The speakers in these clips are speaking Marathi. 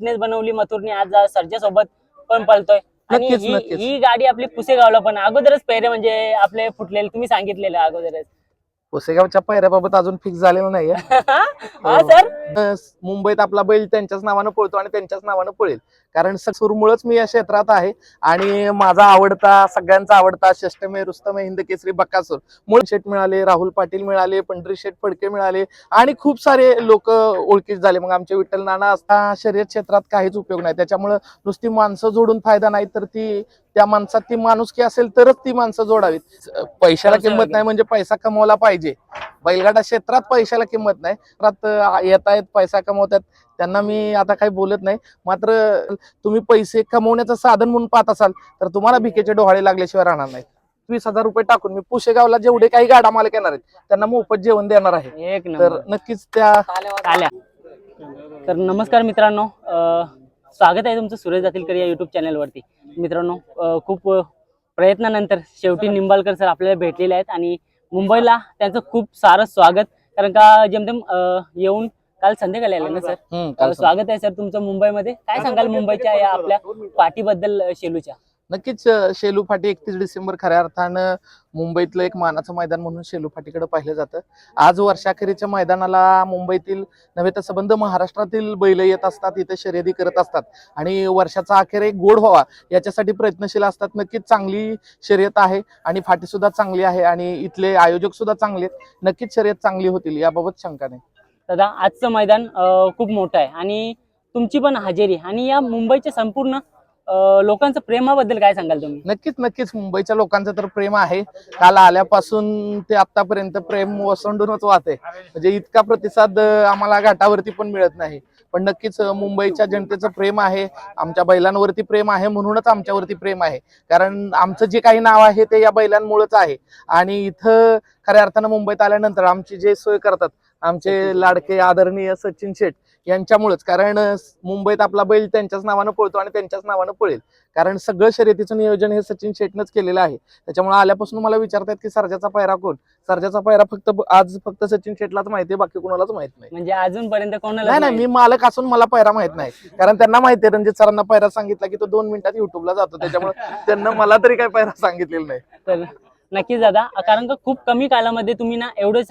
फिटनेस बनवली मथुरने आज सर्जा सोबत पण पळतोय. आणि नक्कीच, ही नक्कीच. ही गाडी आपली पुसेगावला पण अगोदरच पेरे म्हणजे आपले फुटलेले तुम्ही सांगितलेलं अगोदरच. पुसेगावच्या पायऱ्याबाबत अजून फिक्स झालेलं नाहीये. हा सर? अं, मुंबईत आपला बैल त्यांच्याच नावानं पळतो आणि त्यांच्याच नावानं पळेल. कारण सुरमुळच मी या क्षेत्रात आहे आणि माझा आवडता सगळ्यांचा आवडता षष्टमे रुस्तमे हिंद केसरी बक्कासूर मूळ शेठ मिळाले राहुल पाटील मिळाले पंढरी शेठ फडके मिळाले आणि खूप सारे लोक ओळखीत झाले. मग आमचे विठ्ठल नाना असता शर्यत क्षेत्रात काहीच उपयोग नाही. त्याच्यामुळं नुसती माणसं जोडून फायदा नाही तर ती त्या माणसात ती माणुसकी असेल तरच ती माणसं जोडावीत. पैशाला किंमत नाही म्हणजे पैसा कमवला पाहिजे. बैलगाडा क्षेत्रात पैशाला किंमत नाही. क्षेत्रात येत आहेत पैसा कमवतात त्यांना मी आता काही बोलत नाही. मात्र तुम्ही पैसे कमवण्याचं साधन म्हणून पाहत असाल तर तुम्हाला भिकेचे डोहाळे लागल्याशिवाय राहणार नाहीत. वीस हजार रुपये टाकून मी पुशेगावला जेवढे काही गाडा मालक येणार आहेत त्यांना मोफत जेवण देणार आहे. एक तर नक्कीच त्या आल्या. तर नमस्कार मित्रांनो स्वागत आहे तुमचं सुरेश जातीलकर या युट्यूब चॅनलवरती मित्रांनो खूप प्रयत्नानंतर शेवटी निंबाळकर सर आपल्याला भेटलेले आहेत आणि मुंबईला त्यांचं खूप सारं स्वागत. कारण का जेमतेम अं, येऊन काल संध्याकाळी आले ना सर? काल स्वागत आहे सर तुमचं मुंबईमध्ये. काय सांगाल मुंबईच्या या आपल्या पाठीबद्दल अं, शेलूच्या? नक्कीच शेलू फाटी एकतीस डिसेंबर खऱ्या अर्थानं मुंबईतलं एक मानाचं मैदान म्हणून शेलू फाटीकडे पाहिलं जातं. आज वर्षाखेरीच्या मैदानाला मुंबईतील नव्हे तर संबंध महाराष्ट्रातील बैल येत असतात इथे शर्यती करत असतात. आणि वर्षाचा अखेर एक गोड व्हावा याच्यासाठी प्रयत्नशील असतात. नक्कीच चांगली शर्यत आहे आणि फाटी सुद्धा चांगली आहे आणि इथले आयोजक सुद्धा चांगले आहेत. नक्कीच शर्यत चांगली होतील याबाबत शंका नाही. दादा आजचं मैदान खूप मोठं आहे आणि तुमची पण हजेरी आणि या मुंबईच्या संपूर्ण लोकांचं प्रेमाबद्दल काय सांगाल तुम्ही? नक्कीच नक्कीच. मुंबईच्या लोकांचं तर प्रेम आहे. काल आल्यापासून ते आतापर्यंत प्रेम वसंडूनच वाहते म्हणजे इतका प्रतिसाद आम्हाला घाटावरती पण मिळत नाही. पण नक्कीच मुंबईच्या जनतेचं प्रेम आहे. आमच्या बैलांवरती प्रेम आहे. म्हणूनच आमच्यावरती प्रेम आहे. कारण आमचं जे काही नाव आहे ते या बैलांमुळेच आहे. आणि इथं खऱ्या अर्थानं मुंबईत आल्यानंतर आमची जे सोय करतात आमचे लाडके आदरणीय सचिन शेठ यांच्यामुळेच. कारण मुंबईत आपला बैल त्यांच्याच नावानं पळतो आणि त्यांच्याच नावानं पळेल. कारण सगळं शर्यतीचं नियोजन हे सचिन शेटनंच केलेलं आहे. त्याच्यामुळे आल्यापासून मला विचारतात की सर्जाचा पायरा कोण? सर्जाचा पायरा फक्त आज फक्त सचिन शेटलाच माहिती आहे बाकी कोणालाच माहीत नाही. म्हणजे अजूनपर्यंत कोणाला नाही नाही मी मालक असून मला पायरा माहीत नाही. कारण त्यांना माहिती आहे रणजित सरांना पायरा सांगितला की तो दोन मिनिटात युट्यूबला जातो. त्याच्यामुळे त्यांना मला तरी काही पायरा सांगितलेलं नाही. तर नक्कीच दादा कारण का खूप कमी कालामध्ये तुम्ही ना एवढं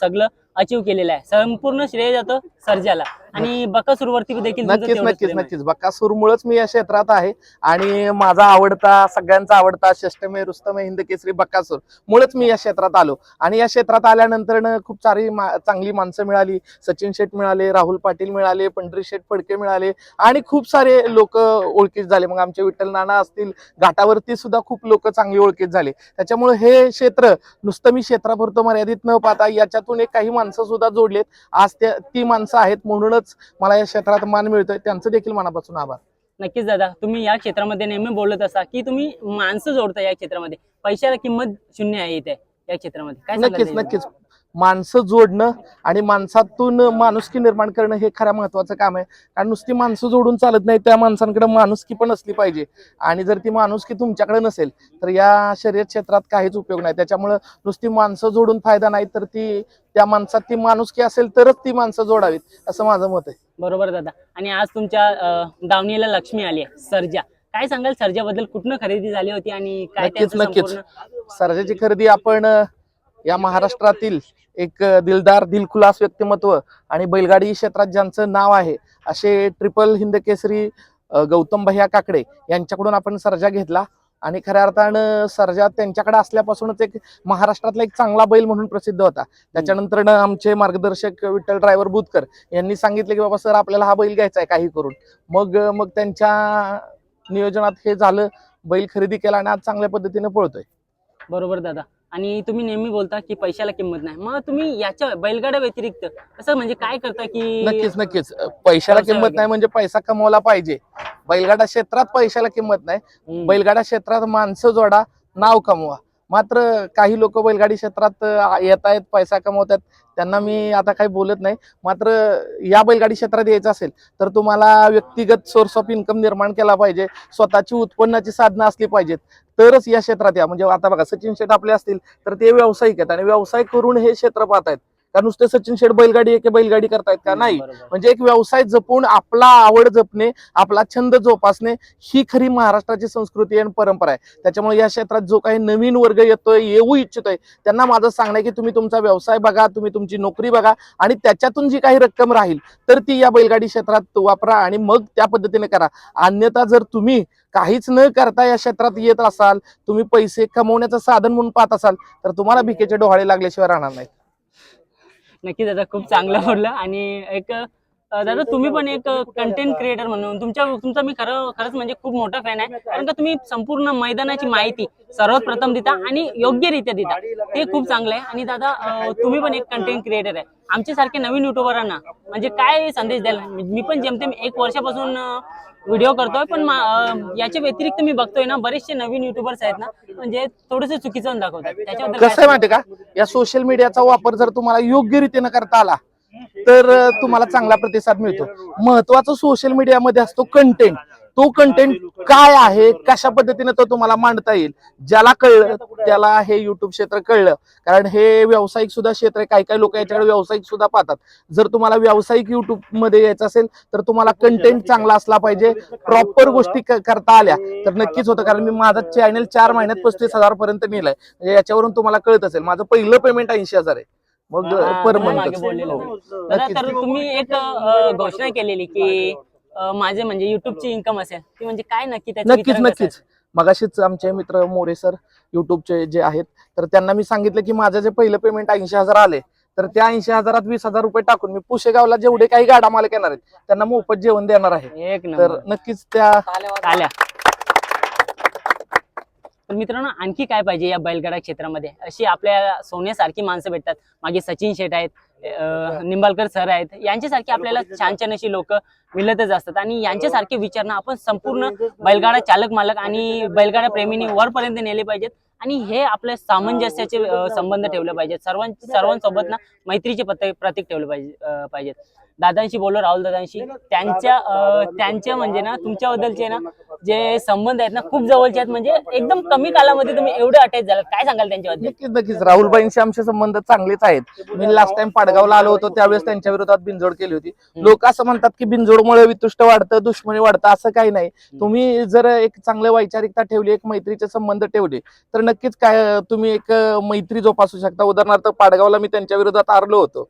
सगळं अचीव केलेलं आहे. संपूर्ण श्रेय जातं सर्जाला. आणि बकासूरवरती देखील नक्कीच नक्कीच. नक्कीच. बक्कासूरमुळेच मी या क्षेत्रात आहे. आणि माझा आवडता सगळ्यांचा आवडता षष्टमे रुस्तमे हिंद केसरी बक्कासूर मुळेच मी या क्षेत्रात आलो. आणि या क्षेत्रात आल्यानंतर खूप सारी चांगली माणसं मिळाली. सचिन शेठ मिळाले राहुल पाटील मिळाले पंढरी शेठ फडके मिळाले. आणि खूप सारे लोक ओळखीत झाले. मग आमचे विठ्ठल नाना असतील घाटावरती सुद्धा खूप लोक चांगली ओळखीत झाले. त्याच्यामुळे हे क्षेत्र नुसतं मी क्षेत्रापुरतं मर्यादित न पाहता याच्यातून एक काही माणसं सुद्धा जोडलेत. आज त्या ती माणसं आहेत म्हणूनच मला या क्षेत्रात मान मिळतोय. त्यांचं देखील मनापासून आभार. नक्कीच दादा तुम्ही या क्षेत्रामध्ये नेहमी बोलत असा की तुम्ही माणसं जोडता या क्षेत्रामध्ये. पैशाला किंमत शून्य आहे इथे या क्षेत्रामध्ये. काय नक्कीच? नक्कीच. माणसं जोडणं आणि माणसातून माणुसकी निर्माण करणं हे खऱ्या महत्वाचं काम आहे. कारण नुसती माणसं जोडून चालत नाही त्या माणसांकडे माणुसकी पण असली पाहिजे. आणि जर ती माणुसकी तुमच्याकडे नसेल तर या शर्यत क्षेत्रात काहीच उपयोग नाही. त्याच्यामुळं नुसती माणसं जोडून फायदा नाही तर ती त्या माणसात ती माणुसकी असेल तरच ती माणसं जोडावीत असं माझं मत आहे. बरोबर दादा. आणि आज तुमच्या दावणीला लक्ष्मी आली आहे सर्जा. काय सांगाल सर्जाबद्दल कुठनं खरेदी झाली होती आणि काय नक्कीच नक्कीच. सर्जाची खरेदी आपण या महाराष्ट्रातील एक दिलदार दिलखुलास व्यक्तिमत्व आणि बैलगाडी क्षेत्रात ज्यांचं नाव आहे असे ट्रिपल हिंद केसरी गौतम भैया काकडे यांच्याकडून आपण सर्जा घेतला. आणि खऱ्या अर्थानं सर्जा त्यांच्याकडे असल्यापासूनच एक महाराष्ट्रातला एक चांगला बैल म्हणून प्रसिद्ध होता. त्याच्यानंतर आमचे मार्गदर्शक विठ्ठल ड्रायव्हर बुतकर यांनी सांगितले की बाबा सर आपल्याला हा बैल घ्यायचा आहे काही करून. मग मग त्यांच्या नियोजनात हे झालं. बैल खरेदी केला आणि आज चांगल्या पद्धतीने पळतोय. बरोबर दादा. आणि तुम्ही नेहमी बोलता की पैशाला किंमत नाही. मग तुम्ही याच्या बैलगाड्या व्यतिरिक्त असं म्हणजे काय करता की नक्कीच नक्कीच. पैशाला किंमत नाही म्हणजे पैसा कमवला पाहिजे. बैलगाडा क्षेत्रात पैशाला किंमत नाही. बैलगाडा क्षेत्रात माणसं जोडा नाव कमवा. मात्र काही लोक बैलगाडी क्षेत्रात येत आहेत पैसा कमवतात. त्यांना मी आता काही बोलत नाही. मात्र या बैलगाडी क्षेत्रात यायचं असेल तर तुम्हाला व्यक्तिगत सोर्स ऑफ इन्कम निर्माण केला पाहिजे. स्वतःची उत्पन्नाची साधनं असली पाहिजेत. तरच या क्षेत्रात या. म्हणजे आता बघा सचिन शेठ आपले असतील तर ते व्यावसायिक आहेत. आणि व्यवसाय करून हे क्षेत्र पाहतायत. का नुसते सचिन शेठ बैलगाडी एके बैलगाडी करतायत का? नाही. म्हणजे एक व्यवसाय जपून आपला आवड जपणे आपला छंद जोपासणे ही खरी महाराष्ट्राची संस्कृती आणि परंपरा आहे. त्याच्यामुळे या क्षेत्रात जो काही नवीन वर्ग येतोय येऊ इच्छितोय त्यांना माझं सांगणं आहे की तुम्ही तुमचा व्यवसाय बघा तुम्ही तुमची नोकरी बघा आणि त्याच्यातून जी काही रक्कम राहील तर ती या बैलगाडी क्षेत्रात वापरा आणि मग त्या पद्धतीने करा. अन्यथा जर तुम्ही काहीच न करता या क्षेत्रात येत असाल तुम्ही पैसे कमवण्याचं साधन म्हणून पाहत असाल तर तुम्हाला भिकेचे डोहाळे लागल्याशिवाय राहणार नाही नक्की दादा खूप चांगलं बोललं आणि एक दादा तुम्ही पण एक कंटेंट क्रिएटर म्हणून तुमच्या तुमचा मी खरं खरंच म्हणजे खूप मोठा फॅन आहे. कारण का तुम्ही संपूर्ण मैदानाची माहिती सर्वात प्रथम देता आणि योग्यरित्या देता. ते खूप चांगलं आहे. आणि दादा तुम्ही पण एक कंटेंट क्रिएटर आहे. आमच्या सारखे नवीन युट्यूबरांना म्हणजे काय संदेश द्याल? मी पण जेमतेम एक वर्षापासून व्हिडिओ करतोय पण याच्या व्यतिरिक्त मी बघतोय ना बरेचसे नवीन युट्यूबर्स आहेत ना म्हणजे थोडेसे चुकीचं दाखवतात. त्याच्याबद्दल कसं आहे माहिती का? या सोशल मीडियाचा वापर जर तुम्हाला योग्य रीतीने करता आला तर तुम्हाला चांगला प्रतिसाद मिळतो. महत्वाचं सोशल मीडियामध्ये असतो कंटेंट तो कंटेंट काय आहे कशा पद्धतीने तो तुम्हाला मांडता येईल ज्याला कळलं त्याला हे युट्यूब क्षेत्र कळलं. कारण हे व्यावसायिक सुद्धा क्षेत्र आहे काही काही लोक याच्याकडे व्यावसायिक सुद्धा पाहतात. जर तुम्हाला व्यावसायिक युट्यूबमध्ये यायचं असेल तर तुम्हाला कंटेंट चांगला असला पाहिजे प्रॉपर गोष्टी करता आल्या तर नक्कीच होतं. कारण मी माझा चॅनल चार महिन्यात पस्तीस हजार पर्यंत नेलाय. म्हणजे याच्यावरून तुम्हाला कळत असेल माझं पहिलं पेमेंट ऐंशी हजार आहे. मग हा, नक्कीच. तर तुम्ही एक अं, घोषणा केलेली की अं, माझे म्हणजे युट्यूबची इन्कम असेल ती म्हणजे काय नक्की त्याचं नक्कीच वितरण कसं नक्कीच मगाशीच आमचे मित्र मोरे सर युट्यूबचे जे आहेत तर त्यांना मी सांगितलं की माझं जे पहिलं पेमेंट ऐंशी हजार आले तर त्या ऐंशी हजारात वीस हजार रुपये टाकून मी पुशेगावला जेवढे काही गाडा मालक येणार आहेत त्यांना मोफत जेवण देणार आहे? एक तर नंबर. नक्कीच त्या आल्या पण मित्रांनो आणखी काय पाहिजे या बैलगाडा क्षेत्रामध्ये? अशी आपल्या सोन्यासारखी माणसं भेटतात. मागे सचिन शेठ आहेत निंबाळकर सर आहेत. यांच्यासारखी आपल्याला छान छान अशी लोक मिळतच असतात. आणि यांच्यासारखे विचारणं आपण संपूर्ण बैलगाडा चालक मालक आणि बैलगाडा प्रेमींनी वरपर्यंत नेले पाहिजेत. आणि हे आपल्या सामंजस्याचे संबंध ठेवले पाहिजेत. सर्वां सर्वांसोबत ना मैत्रीचे प्रतीक प्रतीक ठेवले पाहिजे पाहिजेत. दादांशी बोललो राहुल दादांशी. त्यांच्या त्यांच्या म्हणजे ना तुमच्याबद्दलचे ना जे संबंध आहेत ना खूप जवळचे आहेत. म्हणजे एकदम कमी कालामध्ये तुम्ही एवढे अटॅच झालात. काय सांगाल त्यांच्याबद्दल? नक्कीच नक्कीच. राहुलबाईंशी आमचे संबंध चांगलेच आहेत. मी लास्ट टाइम पाडगावला आलो होतो त्यावेळेस त्यांच्या विरोधात बिनजोड केली होती. लोक असं म्हणतात की बिनजोडमुळे वितुष्ट वाढतं दुश्मनी वाढतं असं काही नाही. तुम्ही जर एक चांगलं वैचारिकता ठेवली एक मैत्रीचे संबंध ठेवले तर नक्कीच काय तुम्ही एक मैत्री जोपासू शकता. उदाहरणार्थ पाडगावला मी त्यांच्या विरोधात हारलो होतो.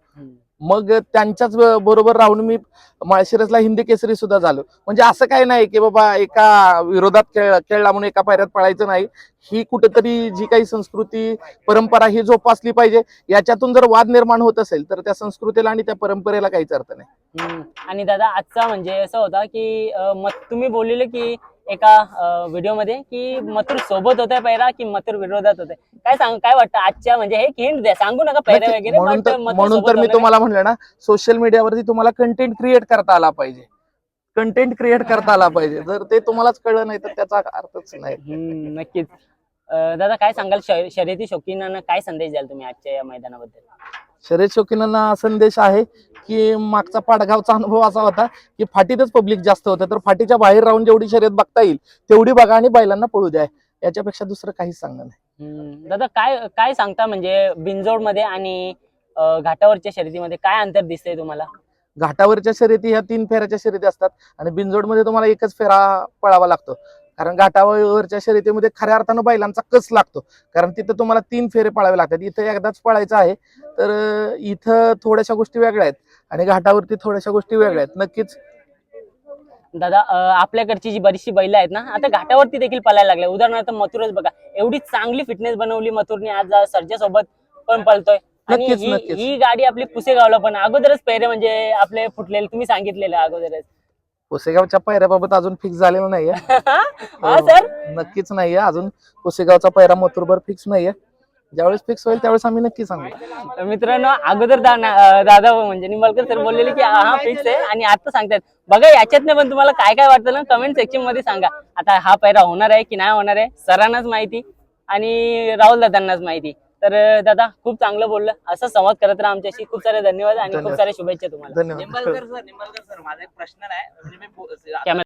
मग त्यांच्याच बरोबर राहून मी माळशिरसला हिंदी केसरी सुद्धा झालो. म्हणजे असं काही नाही की बाबा एका विरोधात खेळ खेळला म्हणून एका पायऱ्यात पळायचं नाही. ही कुठेतरी जी काही संस्कृती परंपरा ही जोपासली पाहिजे. याच्यातून जर वाद निर्माण होत असेल तर त्या संस्कृतीला आणि त्या परंपरेला काहीच अर्थ नाही. आणि दादा आजचा म्हणजे असं होता की मत तुम्ही बोललेले की एका व्हिडिओमध्ये की मथुर सोबत होते पैरा की मथुर विरोधात होते. काय सांग काय वाटतं आजच्या म्हणजे हे हिंट द्या. सांगू नका पैरा. वगैरे म्हणून तर मी तुम्हाला म्हणलं ना सोशल मीडियावरती तुम्हाला कंटेंट क्रिएट करता आला पाहिजे. कंटेंट क्रिएट करता आला पाहिजे. जर ते तुम्हालाच कळलं नाही तर त्याचा अर्थच नाही. नक्कीच. दादा काय सांगाल? शर्यती शौकीनांना काय संदेश द्याल तुम्ही आजच्या या मैदानाबद्दल? शर्यत शौकीनांना संदेश आहे की मागचा पाडगावचा अनुभव असा होता की फाटीतच पब्लिक जास्त होतं. तर फाटीच्या बाहेर राहून जेवढी शर्यत बघता येईल तेवढी बघा आणि बैलांना पळू द्या. याच्यापेक्षा दुसरं काहीच सांगणं नाही. दादा काय काय सांगता म्हणजे बिनजोडमध्ये आणि घाटावरच्या शर्यतीमध्ये काय अंतर दिसतंय तुम्हाला? घाटावरच्या शर्यती ह्या तीन फेऱ्याच्या शर्यती असतात आणि बिनजोडमध्ये तुम्हाला एकच फेरा पळावा लागतो. कारण घाटावरच्या शर्यतीमध्ये खऱ्या अर्थानं बैलांचा कस लागतो? कारण तिथं तुम्हाला तीन फेरे पळावे लागतात. इथं एकदाच पळायचं आहे तर इथं थोड्याशा गोष्टी वेगळ्या आहेत आणि घाटावरती थोड्याशा गोष्टी वेगळ्या आहेत. नक्कीच. दादा आपल्याकडची जी बरीचशी बैल आहेत ना आता घाटावरती देखील पळायला लागले. उदाहरणार्थ मथुरच बघा एवढी चांगली फिटनेस बनवली मथुरने आज सर्जा सोबत पण पळतोय. आणि ही. ही गाडी आपली पुसेगावला पण अगोदरच पेरे म्हणजे आपले फुटलेले तुम्ही सांगितलेलं अगोदरच. पुसेगावच्या पायऱ्याबाबत अजून फिक्स झालेलं नाहीये. हा सर? नक्कीच नाहीये. अजून पुसेगावचा पायरा मथुरभर फिक्स नाहीये. ज्यावेळेस फिक्स होईल त्यावेळेस आम्ही नक्की सांगू. तर मित्रांनो अगोदर अं, दादा म्हणजे निंबाळकर सर बोललेले की हा फिक्स आहे. आणि आता सांगतात बघा याच्यातनं पण तुम्हाला काय काय वाटतं ना कमेंट सेक्शनमध्ये सांगा. आता हा पैरा होणार आहे की नाही होणार आहे सरांनाच माहिती आणि राहुल दादांनाच माहिती. तर दादा खूप चांगलं बोललं. असं संवाद करत राहा आमच्याशी. खूप सारे धन्यवाद आणि खूप. साऱ्या शुभेच्छा तुम्हाला. धन्यवाद. निंबाळकर सर निंबाळकर सर माझा एक प्रश्न आहे म्हणजे मी बो- कॅमेरा